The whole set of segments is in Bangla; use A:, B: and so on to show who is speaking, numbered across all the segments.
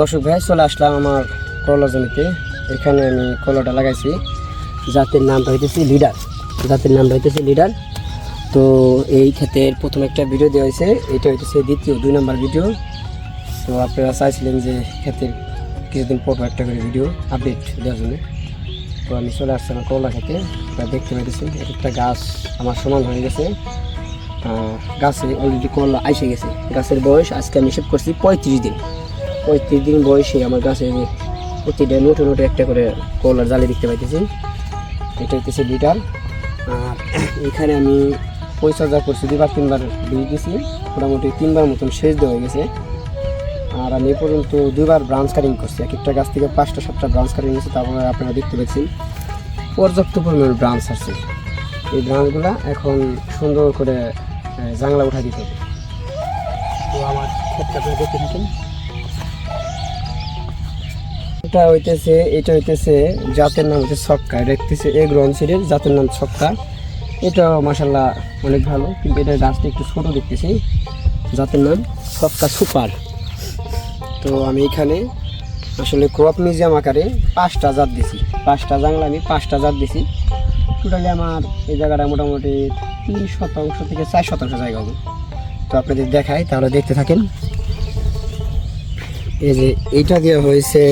A: দর্শক ভাই, চলে আসলাম আমার করলা জমিতে। এখানে আমি কলাটা লাগাইছি। জাতের নামটা হইতেছে লিডার। জাতের নামটা হইতেছে লিডার। তো এই ক্ষেতের প্রথম একটা ভিডিও দেওয়া হয়েছে। এটা হইতেছে দ্বিতীয়, দুই নম্বর ভিডিও। তো আপনারা চাইছিলেন যে ক্ষেতের কিছুদিন পর একটা করে ভিডিও আপডেট দেওয়ার জন্য। তো আমি চলে আসছি আমার করলা খেতে দেখতে পাইতেছেন, এক একটা গাছ আমার সমান হয়ে গেছে। গাছে অলরেডি করলা আইসে গেছে। গাছের বয়স আজকে আমি হিসেব করছি পঁয়ত্রিশ দিন। পঁয়ত্রিশ দিন বয়সে আমার গাছে যে প্রতিটা নোটে নোটে একটা করে কলার জালি দেখতে পাইতেছি। এটা হচ্ছে লিটার। আর এখানে আমি পরিচর্যা করছি দুবার তিনবার বীজ দিয়েছি মোটামুটি তিনবার মতন শেষ দেওয়া গেছে। আর আমি এ পর্যন্ত দুইবার ব্রাঞ্চ কাটিং করছি। এক একটা গাছ থেকে পাঁচটা, সাতটা ব্রাঞ্চ কাটিং গেছে তারপরে আপনারা দেখতে পাচ্ছেন। পর্যাপ্ত পরিমাণ ব্রাঞ্চ আছে এই ব্রাঞ্চগুলো এখন সুন্দর করে জাংলা উঠা দিতে হবে। তো আমার ক্ষেতটা আপনারা দেখতে থাকেন এটা হইতেছে এটা হইতেছে জাতের নাম হচ্ছে ছক্কা। এটা হইতেছে রনসিডের জাতের নাম ছক্কা। এটা মাসাল্লাহ অনেক ভালো, কিন্তু এটা গাছটা একটু ছোট দেখতেছি। জাতের নাম ছক্কা সুপার। তো আমি এখানে আসলে ক্রপ মিউজিয়াম আকারে পাঁচটা জাত দিছি। পাঁচটা জাংলা আমি পাঁচটা জাত দিছি। টোটালি আমার এই জায়গাটা মোটামুটি তিন শতাংশ থেকে চার শতাংশ জায়গা হবে। তো আপনাদের দেখাই, তাহলে দেখতে থাকেন। এই যে এইটা দিয়ে হয়েছে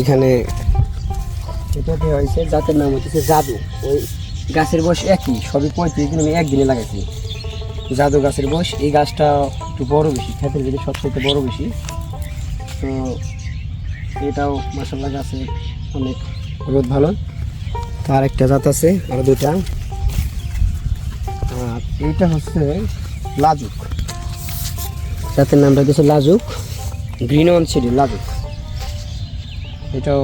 A: এখানে, এটা দিয়ে হয়েছে জাতের নাম হচ্ছে জাদু। ওই গাছের বয়স একই, সবই পঁয়ত্রিশ দিন আমি একদিনে লাগাইছি। জাদু গাছের বয়স, এই গাছটা একটু বড় বেশি, ক্ষেতের ভিতরে সবচেয়ে বড় বেশি। তো এটাও মাসাল্লাহ গাছে অনেক রোদ ভালো। তো আর একটা জাত আছে, আর দুইটা। আর এইটা হচ্ছে লাজুক। জাতের নামটা হচ্ছে লাজুক। গ্রিন অন সিডি লাজুক এটাও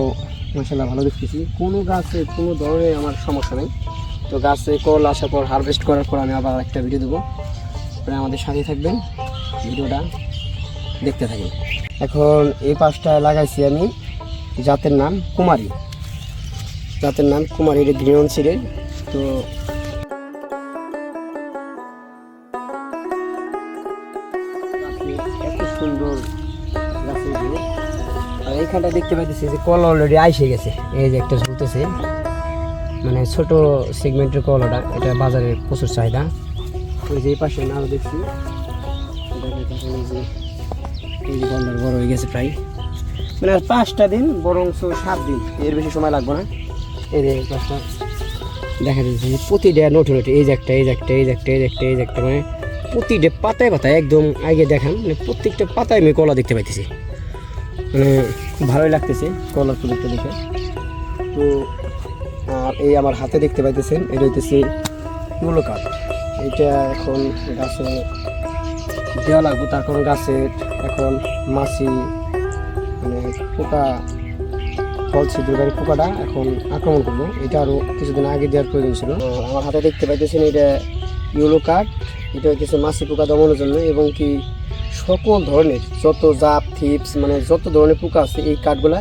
A: মাসাল্লাহ ভালো দেখতেছি। কোনো গাছে, কোনো ধরনের আমার সমস্যা নেই। তো গাছে কল আসার পর হারভেস্ট করার পর আমি আবার একটা ভিডিও দেবো। আপনারা আমাদের সাথে থাকবেন। ভিডিওটা দেখতে থাকেন। এখন এই পাশটা লাগাইছি আমি জাতের নাম কুমারী। জাতের নাম কুমারী, এটা গ্রিন সিডের তো আর এইখানটা দেখতে পাইতেছি যে কল অলরেডি আইসে গেছে। এই যে একটা ঝুলতেছে। মানে ছোট সেগমেন্টের কলাটা, এটা বাজারে প্রচুর চাহিদা। ওই যে পাশে নাও দেখছি। বড় হয়ে গেছে প্রায়। মানে আর পাঁচটা দিন বরং সাত দিন, এর বেশি সময় লাগবে না। এই যে পাঁচটা দেখা যাচ্ছে প্রতিটা নোটে নোটে এই যে একটা, এই যে একটা, এই যে একটা, এই যে একটা, এই যে একটা মানে প্রতিটা পাতায় পাতায় একদম আগে দেখান মানে প্রত্যেকটা পাতায় আমি কলা দেখতে পাইতেছি। মানে খুব ভালোই লাগতেছে কলার প্রজেক্টটা দেখে। তো, আর এই আমার হাতে দেখতে পাইতেছেন, এটা হইতেছে ইউলো কাঠ। এটা এখন গাছে দেওয়া লাগবে, তার কারণ গাছের এখন মাছি মানে পোকা ফল ছিদ্রকারী পোকাটা এখন আক্রমণ করব। এটা আরও কিছুদিন আগে দেওয়ার প্রয়োজন ছিল। আমার হাতে দেখতে পাইতেছেন এটা ইউলো কাঠ, এটা হচ্ছে মাছি পোকা দমনের জন্য এবং কি সকল ধরনের যত জাপ থিপস মানে যত ধরনের পোকা আছে, এই কাঠগুলা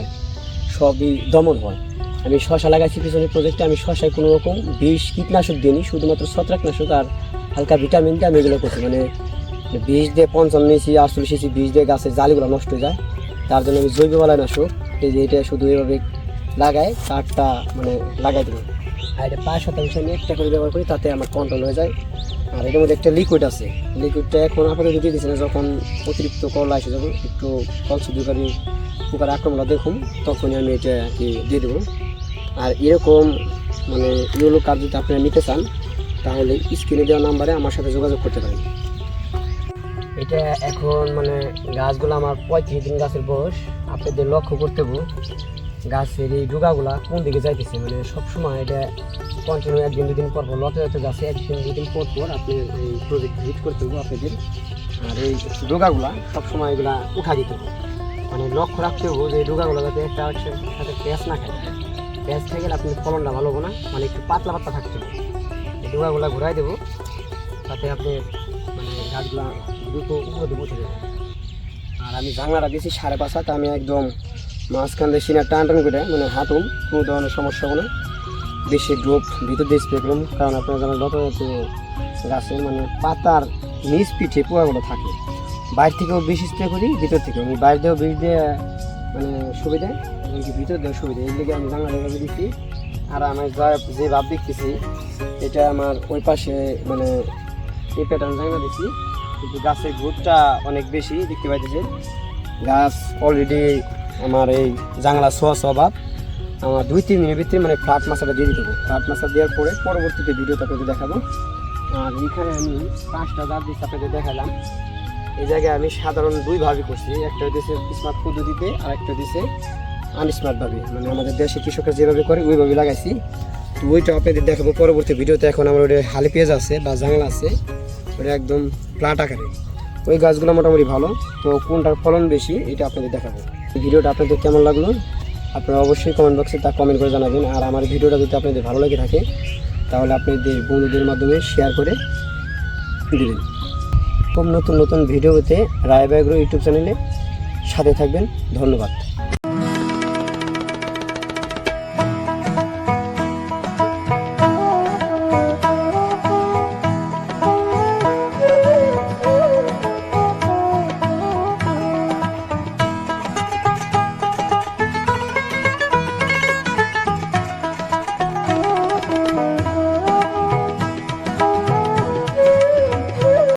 A: সবই দমন হয়। আমি শশা লাগাইছি, পিছনের প্রজেক্টে আমি শশায় কোনো রকম বিষ, কীটনাশক দিইনি, শুধুমাত্র ছত্রাকনাশক আর হালকা ভিটামিন দিয়ে আমি এগুলো করছি। মানে বিষ দিয়ে পঞ্চান্ন ইঞ্চি, আটচল্লিশ ইঞ্চি বিষ দিয়ে গাছের জালিগুলো নষ্ট হয়ে যায়। তার জন্য আমি জৈব বালানাশক এই যে এটা শুধু এভাবে লাগায়, কাঠটা মানে লাগাই দেবো আর এটা পাঁচ শতাংশ আমি একটা করে ব্যবহার করি, তাতে আমার কন্ট্রোল হয়ে যায়। আর এটার মধ্যে একটা লিকুইড আছে। লিকুইডটা এখন আপাতত দিয়ে দিচ্ছে না, যখন অতিরিক্ত করলা এসে যাবে একটু ফল শুদ্ধকারী পোকার আক্রমণ দেখুন, তখনই আমি এটা আর কি দিয়ে দেবো। আর এরকম মানে ইউলো কার্ড যদি আপনারা নিতে চান, তাহলে স্ক্রিনে দেওয়া নাম্বারে আমার সাথে যোগাযোগ করতে পারেন। এটা এখন মানে গাছগুলো আমার পঁয়ত্রিশ দিন গাছের বয়স। আপনাদের লক্ষ্য করতে গাছের এই ডুগাগুলা কোন দিকে যাইতেছে? মানে সবসময় এটা কন্টিনিউ একদিন, দুদিন পর পর লতে লতে গাছে একদিন, দুদিন পর পর আপনি এই প্রজেক্ট ভিজিট করতে হবে আপনাদের। আর এই ডোগাগুলা সবসময় এগুলা উঠা দিতে হবে। মানে লক্ষ্য রাখতে হবে যে ডোগাগুলো যাতে একটা আরেকটার সাথে প্যাঁচ না খায়। প্যাঁচ থেকে গেলে আপনার ফলনটা ভালো হবে না মানে একটু পাতলা পাতলা থাকতে হবে। এই ডোগাগুলা ঘুরাই দেবো, তাতে আপনি মানে গাছগুলা দ্রুত উপরে যাবে। আর আমি জানলাটা দিয়েছি সাড়ে পাঁচ হাত, আমি একদম মাঝখান দিয়ে সিনার টান টান করে মানে হাঁটুম, কোনো ধরনের সমস্যা হবে না। বেশি ড্রপ ভিতর দিয়ে স্প্রে করলাম কারণ আপনারা জানেন যত যত গাছে মানে পাতার নিচ পিঠে পোয়াগুলো থাকে, বাইরে থেকেও বেশি স্প্রে করি, ভিতর থেকেও আমি বাইরে দিয়েও বিষ দিয়ে মানে সুবিধা, এমনকি ভিতর দেওয়া সুবিধা। এই দিকে আমি জানলা এভাবে দিচ্ছি আর আমি যা, যে ভাব দেখতেছি, এটা আমার ওই পাশে মানে এই প্যাটার্ন জানলা দিচ্ছি কিন্তু গাছের গ্রোথটা অনেক বেশি দেখতে পাইতেছে। গাছ অলরেডি আমার এই জাংলা সোয়া সোয়া ভাব আমার দুই, তিন দিনের ভিতরে মানে ফ্লাট মাছাটা দিয়ে দিতে ফ্লাট মাছা দেওয়ার পরে পরবর্তীতে ভিডিওটা আপনাদের দেখাবো। আর এইখানে আমি পাঁচটা জাত দিচ্ছি আপনাদের দেখালাম। এই জায়গায় আমি সাধারণ দুই ভাবে করছি। একটা হচ্ছে স্মার্ট পদ্ধতিতে আর একটা হচ্ছে আনস্মার্ট ভাবে। মানে আমাদের দেশে কৃষকরা যেভাবে করে, ওইভাবে লাগাইছি। তো ওইটা আপনাদের দেখাবো। পরবর্তী ভিডিওতে এখন আমার ওটা হালি পেঁয়াজ আছে বা জাংলা আছে ওটা একদম প্লাট আকারে। ওই গাছগুলো মোটামুটি ভালো। তো কোনটার ফলন বেশি, এটা আপনাদের দেখাবো। ভিডিওটা আপনাদের কেমন লাগল? আপনারা অবশ্যই কমেন্ট বক্সে তা কমেন্ট করে জানাবেন। আর আমার ভিডিওটা যদি আপনাদের ভালো লেগে থাকে, তাহলে আপনাদের বন্ধুদের মাধ্যমে শেয়ার করে দিবেন। খুব নতুন নতুন ভিডিওতে রায় রায়বাগ্র ইউটিউব চ্যানেলে সাথে থাকবেন। ধন্যবাদ।